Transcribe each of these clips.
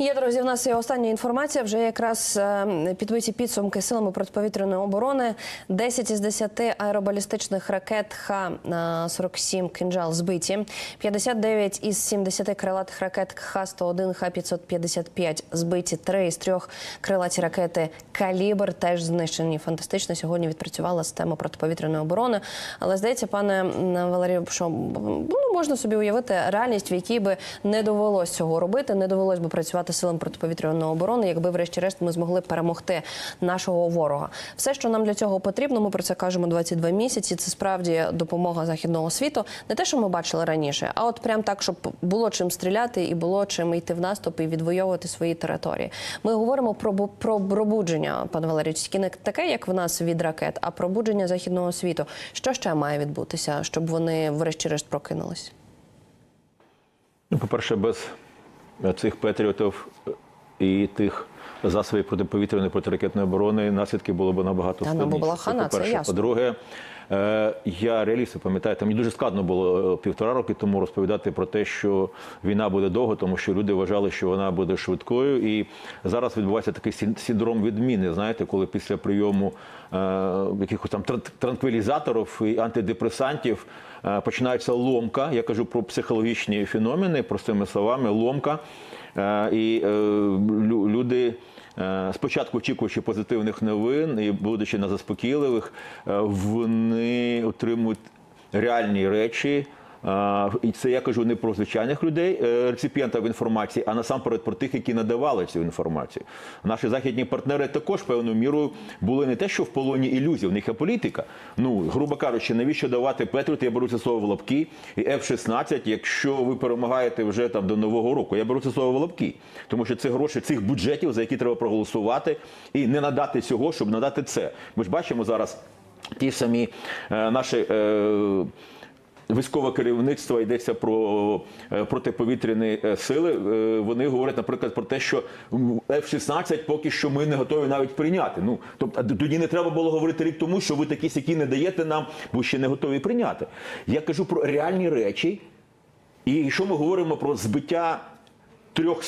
Є друзі. В нас є остання інформація. Вже якраз е, підбиті підсумки силами протиповітряної оборони. 10 із 10 аеробалістичних ракет Х-47 «Кинжал» збиті. 59 із 70 крилатих ракет Х-101, Х-555 збиті. Три із трьох крилаті ракети «Калібр» теж знищені. Фантастично сьогодні відпрацювала система протиповітряної оборони. Але здається, пане Валерію, що ну, можна собі уявити реальність, в якій би не довелось цього робити, не довелось би працювати силам протиповітряної оборони, якби, врешті-решт, ми змогли перемогти нашого ворога. Все, що нам для цього потрібно, ми про це кажемо 22 місяці. Це справді допомога західного світу. Не те, що ми бачили раніше, а от прям так, щоб було чим стріляти і було чим йти в наступ і відвоювати свої території. Ми говоримо про про пробудження, пане Валерію, не таке, як в нас від ракет, а пробудження західного світу. Що ще має відбутися, щоб вони, врешті-решт, прокинулись? Ну, по-перше, без цих патріотів і тих засобів протиповітряної протиракетної оборони наслідки було б набагато ну, складніше. це по-перше. ясно. По-друге, е, я реаліст, ви пам'ятаєте, мені дуже складно було е, півтора роки тому розповідати про те, що війна буде довго, тому що люди вважали, що вона буде швидкою. І зараз відбувається такий син- синдром відміни. Знаєте, коли після прийому е, якихось там тр- транквілізаторів і антидепресантів е, починається ломка. Я кажу про психологічні феномени, простими словами, ломка. Е, І е, люди, е, спочатку очікуючи позитивних новин і будучи на заспокійливих, е, вони отримують реальні речі. І це я кажу не про звичайних людей, е, реципієнтів інформації, а насамперед про тих, які надавали цю інформацію. Наші західні партнери також певною мірою були не те, що в полоні ілюзій, в них є політика. Ну, грубо кажучи, навіщо давати Петріот, я беру це слово в лапки, і F-16, якщо ви перемагаєте вже там до нового року. Я беру це слово в лапки, тому що це гроші цих бюджетів, за які треба проголосувати, і не надати цього, щоб надати це. Ми ж бачимо зараз ті самі е, наші. Е, Військове керівництво йдеться про е, протиповітряні е, сили. Е, Вони говорять, наприклад, про те, що м, F-16 поки що ми не готові навіть прийняти. Ну тобто, тоді не треба було говорити рік тому, що ви такі сякі не даєте нам, бо ще не готові прийняти. Я кажу про реальні речі. І якщо ми говоримо про збиття трьох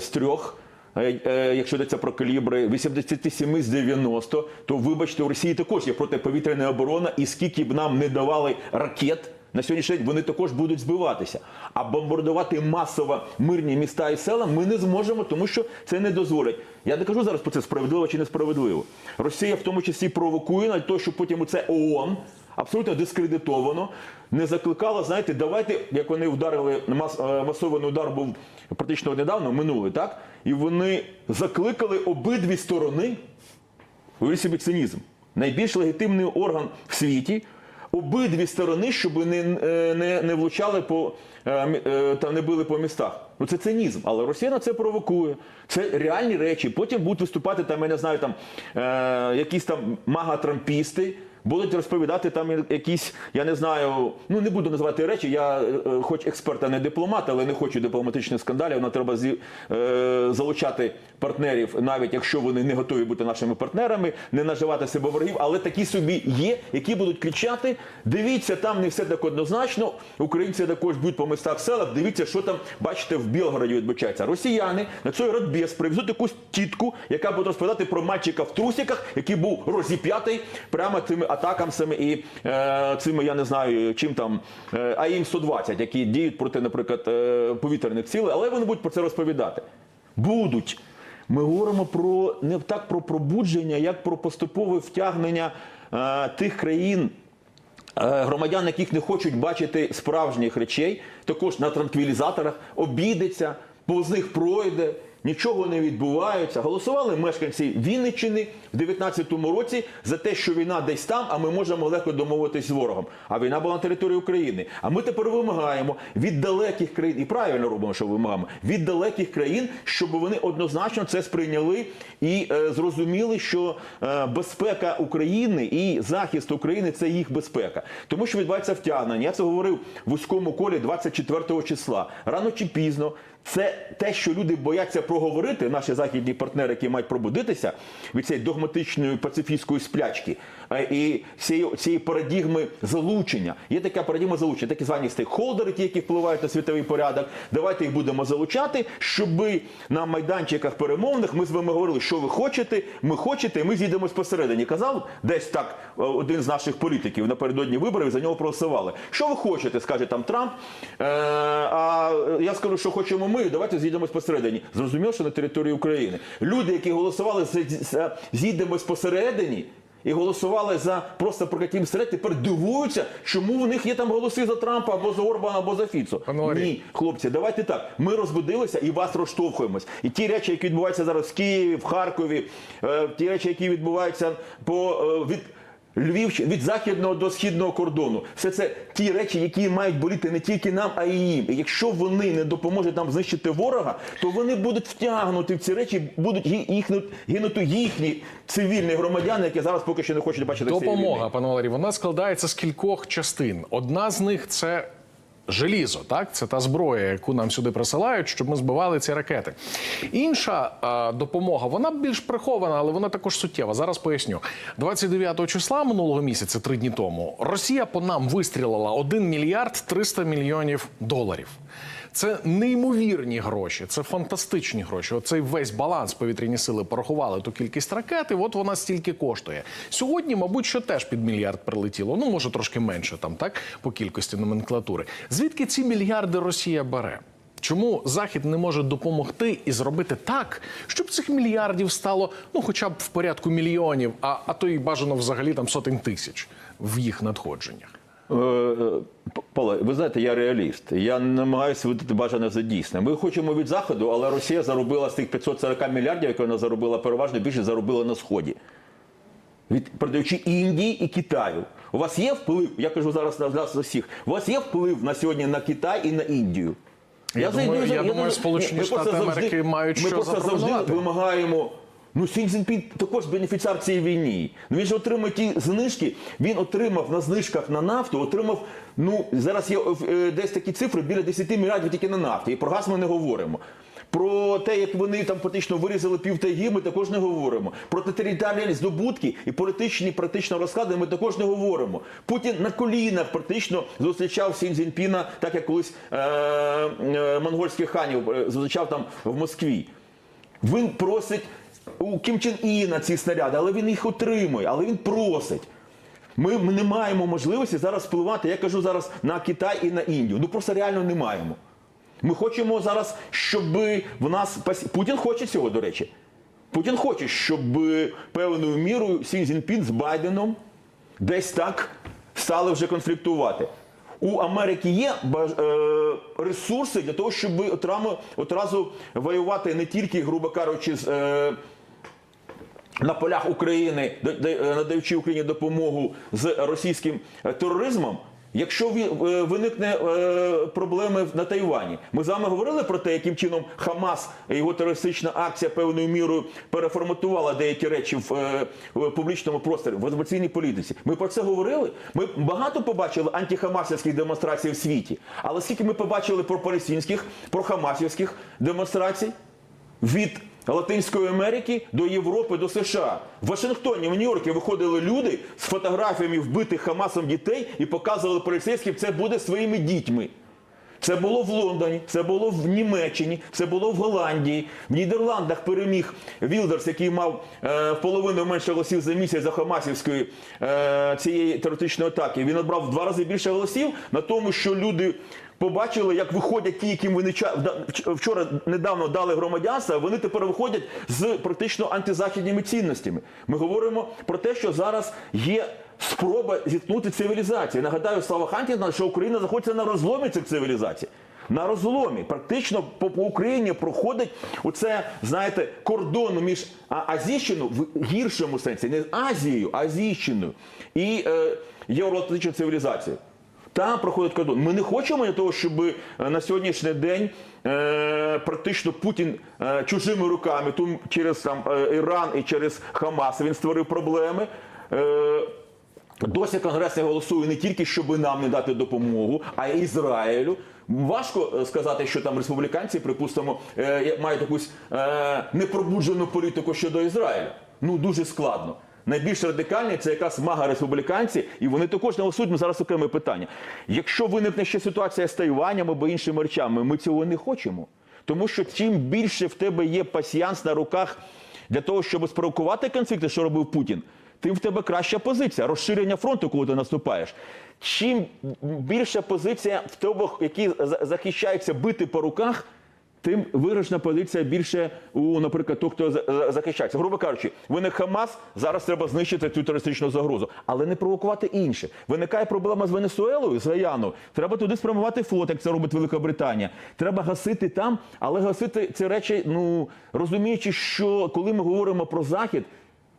з трьох, е, якщо йдеться про калібри 87 з 90, то вибачте, у Росії також є протиповітряна оборона, і скільки б нам не давали ракет. На сьогоднішній день вони також будуть збиватися. А бомбардувати масово мирні міста і села ми не зможемо, тому що це не дозволять. Я не кажу зараз про це справедливо чи несправедливо. Росія в тому числі провокує на те, що потім це ООН абсолютно дискредитовано, не закликала, знаєте, давайте, як вони вдарили, мас, е, масований удар був практично недавно, минулий, так? І вони закликали обидві сторони, уявіть собі цинізм, найбільш легітимний орган в світі, обидві сторони, щоб не, е, не, не влучали по е, та не били по містах. Ну це цинізм, але Росія на це провокує. Це реальні речі. Потім будуть виступати там, я не знаю, там е, якісь там мага-трампісти. Будуть розповідати там якісь, я не знаю, ну не буду називати речі. Я, е, хоч експерт, а не дипломат, але не хочу дипломатичних скандалів. Нам треба зі, е, залучати партнерів, навіть якщо вони не готові бути нашими партнерами, не наживати себе ворогів. Але такі собі є, які будуть кричати: дивіться, там не все так однозначно. Українці також б'ють по містах селах. Дивіться, що там бачите в Білгороді відбувається. Росіяни на цей радбез привезуть якусь тітку, яка буде розповідати про мальчика в трусиках, який був розіп'ятий прямо цими атакамсами і е, цими, я не знаю, чим там е, АІМ-120, які діють проти, наприклад, е, повітряних цілей, але вони будуть про це розповідати. Будуть. Ми говоримо про не так про пробудження, як про поступове втягнення е, тих країн. е, Громадян, яких не хочуть бачити справжніх речей, також на транквілізаторах обійдеться, повз них пройде, нічого не відбувається. Голосували мешканці Вінниччини в 2019 році за те, що війна десь там, а ми можемо легко домовитись з ворогом. А війна була на території України. А ми тепер вимагаємо від далеких країн, і правильно робимо, що вимагаємо, від далеких країн, щоб вони однозначно це сприйняли і е, зрозуміли, що е, безпека України і захист України це їх безпека. Тому що відбувається втягнення. Я це говорив в вузькому колі 24 числа. Рано чи пізно. Це те, що люди бояться проговорити, наші західні партнери, які мають пробудитися від цієї догматичної пацифістської сплячки, і цієї, цієї парадігми залучення. Є така парадігма залучення, такі звані стейкхолдери, ті, які впливають на світовий порядок. Давайте їх будемо залучати, щоб на майданчиках перемовних ми з вами говорили, що ви хочете, ми хочете, і ми зійдемось посередині. Казав десь так е, один з наших політиків напередодні виборів за нього проголосували. Що ви хочете, скаже там Трамп. Е, а я скажу, що хочемо ми. Давайте зійдемось посередині. Зрозуміло, що на території України люди, які голосували зійдемось посередині. І голосували за просто прокатів серед, тепер дивуються, чому в них є там голоси за Трампа або за Орбана, або за Фіцо. Ні, хлопці, давайте так. Ми розбудилися і вас розштовхуємось. І ті речі, які відбуваються зараз в Києві, в Харкові, е, ті речі, які відбуваються по е, від. Львівщини від західного до східного кордону, все це ті речі, які мають боліти не тільки нам, а й їм. І якщо вони не допоможуть нам знищити ворога, то вони будуть втягнути в ці речі, будуть гі- гинути їхні цивільні громадяни, які зараз поки що не хочуть бачити цієї війни. Допомога, пане Валерій, вона складається з кількох частин. Одна з них це. Желізо, так, це та зброя, яку нам сюди присилають, щоб ми збивали ці ракети. Інша е, допомога, вона більш прихована, але вона також суттєва. Зараз поясню. 29 числа минулого місяця, три дні тому, Росія по нам вистрілила 1 мільярд 300 мільйонів доларів. Це неймовірні гроші, це фантастичні гроші. Оцей весь баланс повітряні сили порахували ту кількість ракет, і от вона стільки коштує. Сьогодні, мабуть, що теж під мільярд прилетіло. Ну може трошки менше там, так по кількості номенклатури. Звідки ці мільярди Росія бере? Чому Захід не може допомогти і зробити так, щоб цих мільярдів стало ну, хоча б в порядку мільйонів, а, а то й бажано взагалі там сотень тисяч в їх надходженнях? Е, е, ви знаєте, я реаліст. Я намагаюся видати бажане за дійсне. Ми хочемо від заходу, але Росія заробила з тих 540 мільярдів, які вона заробила переважно більше заробила на сході. Від продаючи Індії і Китаю. У вас є вплив? Я кажу зараз на нас усіх. У вас є вплив на сьогодні на Китай і на Індію? Я думаю- зайду- я зайду- думаю, ми- Сполучені ми Штати Америки мають ми що просто завжди вимагаємо. Ну, Сі Цзіньпін також бенефіціар цієї війни. Ну, він же отримує ті знижки. Він отримав на знижках на нафту, отримав, ну, зараз є е, десь такі цифри біля 10 мільярдів тільки на нафті. І про газ ми не говоримо. Про те, як вони там практично вирізали півтайги, ми також не говоримо. Про територіальні здобутки і політичні практично розклади ми також не говоримо. Путін на колінах практично зустрічав Сін Цзіньпіна, так як колись е- е- монгольських ханів е, зустрічав там в Москві. Він просить у Кім Чен Іна ці снаряди, але він їх отримує, але він просить. Ми, не маємо можливості зараз впливати, я кажу зараз на Китай і на Індію. Ну просто реально не маємо. Ми хочемо зараз, щоб в нас Путін хоче цього, до речі. Путін хоче, щоб певною мірою Сі Цзіньпін з Байденом десь так стали вже конфліктувати. У Америки є е, ресурси для того, щоб одразу воювати не тільки, грубо кажучи, з. На полях України, е, надаючи Україні допомогу з російським е, тероризмом. Якщо е, виникне проблеми на Тайвані, ми з вами говорили про те, яким чином Хамас і його терористична акція певною мірою переформатувала деякі речі в публічному просторі, в інформаційній політиці. Ми про це говорили. Ми багато побачили антихамасівських демонстрацій в світі, але скільки ми побачили про палестинських, про хамасівських демонстрацій? від Латинської Америки до Європи, до США. В Вашингтоні, в Нью-Йорку виходили люди з фотографіями вбитих Хамасом дітей і показували поліцейським, це буде своїми дітьми. Це було в Лондоні, це було в Німеччині, це було в Голландії. В Нідерландах переміг Вілдерс, який мав е, в половину менше голосів за місяць за Хамасівської е, цієї терористичної атаки. Він набрав в два рази більше голосів на тому, що люди побачили, як виходять ті, яким вони вчора недавно дали громадянство, вони тепер виходять з практично антизахідними цінностями. Ми говоримо про те, що зараз є спроба зіткнути цивілізації. Нагадаю, Слава Хантіна, що Україна знаходиться на розломі цих цивілізацій. На розломі. Практично по, по Україні проходить оце, знаєте, кордон між Азійщиною в гіршому сенсі, не Азією, а Азійщиною і е, євроатлантичною цивілізацією. Там проходить кордон. Ми не хочемо для того, щоб е, на сьогоднішній день е, практично Путін е, чужими руками, тум, через там, Іран і через Хамас він створив проблеми. Досі Конгрес не голосує не тільки, щоб нам не дати допомогу, а й Ізраїлю. Важко сказати, що там республіканці, припустимо, мають якусь непробуджену політику щодо Ізраїля. Ну дуже складно. Найбільш радикальні це якраз мага республіканці, і вони також не голосують. Зараз окреме питання. Якщо виникне ще ситуація з Тайванем або іншими речами, ми цього не хочемо. Тому що чим більше в тебе є пасіянс на руках для того, щоб спровокувати конфлікти, що робив Путін, тим в тебе краща позиція, розширення фронту, коли ти наступаєш. Чим більша позиція в тебе, які за- захищаються бити по руках, тим виражена позиція більше у, наприклад, того, хто за- за- захищається. Грубо кажучи, виник Хамас, зараз треба знищити цю терористичну загрозу, але не провокувати інше. Виникає проблема з Венесуелою, з Гаяну. Треба туди спрямувати флот, як це робить Велика Британія. Треба гасити там, але гасити ці речі, ну розуміючи, що коли ми говоримо про захід,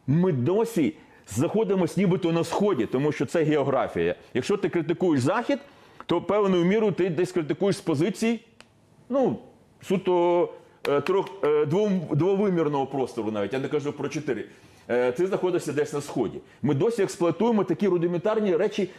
ми досі знаходимося нібито на сході, тому що це географія. Якщо ти критикуєш захід, то певною мірою ти десь критикуєш з позиції ну, суто е, трьох, е, двовимірного простору навіть, я не кажу про чотири. Е, Ти знаходишся десь на сході. Ми досі експлуатуємо такі рудиментарні речі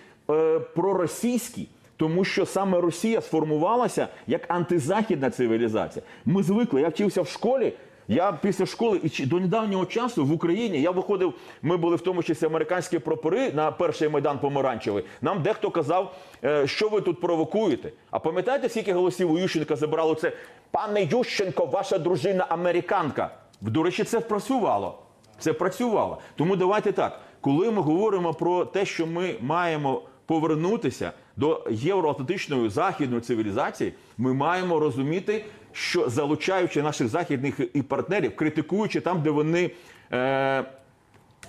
проросійські, тому що саме Росія сформувалася як антизахідна цивілізація. Ми звикли, я вчився в школі. Я після школи і до недавнього часу в Україні я виходив. Ми були в тому числі американські прапори на перший майдан помаранчевий. Нам дехто казав, е, що ви тут провокуєте. А пам'ятаєте, скільки голосів у Ющенка забирало це? Пане Ющенко, ваша дружина американка. До речі, це працювало. Це працювало. Тому давайте так. Коли ми говоримо про те, що ми маємо повернутися до євроатлантичної західної цивілізації, ми маємо розуміти, що залучаючи наших західних і партнерів, критикуючи там, де вони. Е,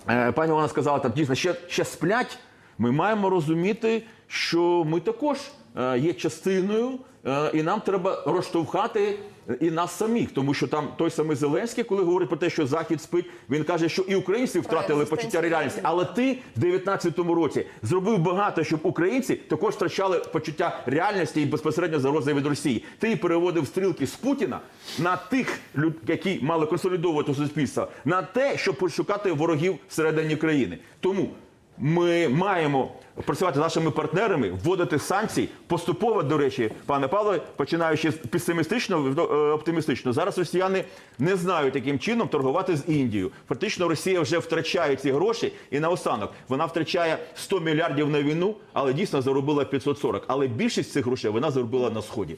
Е, Пані вона сказала, там дійсно ще, ще сплять. Ми маємо розуміти, що ми також є частиною, е, і нам треба розштовхати і нас самих, тому що там той самий Зеленський, коли говорить про те, що Захід спить, він каже, що і українці втратили почуття реальності. Але ти в 19-му році зробив багато, щоб українці також втрачали почуття реальності і безпосередньо загрози від Росії. Ти переводив стрілки з Путіна на тих, люд- які мали консолідовувати суспільство, на те, щоб пошукати ворогів всередині країни. Тому ми маємо працювати з нашими партнерами, вводити санкції поступово, до речі, пане Павло, починаючи з песимістично е, оптимістично. Зараз росіяни не знають, яким чином торгувати з Індією. Фактично, Росія вже втрачає ці гроші, і наостанок вона втрачає 100 мільярдів на війну, але дійсно заробила 540. Але більшість цих грошей вона заробила на сході.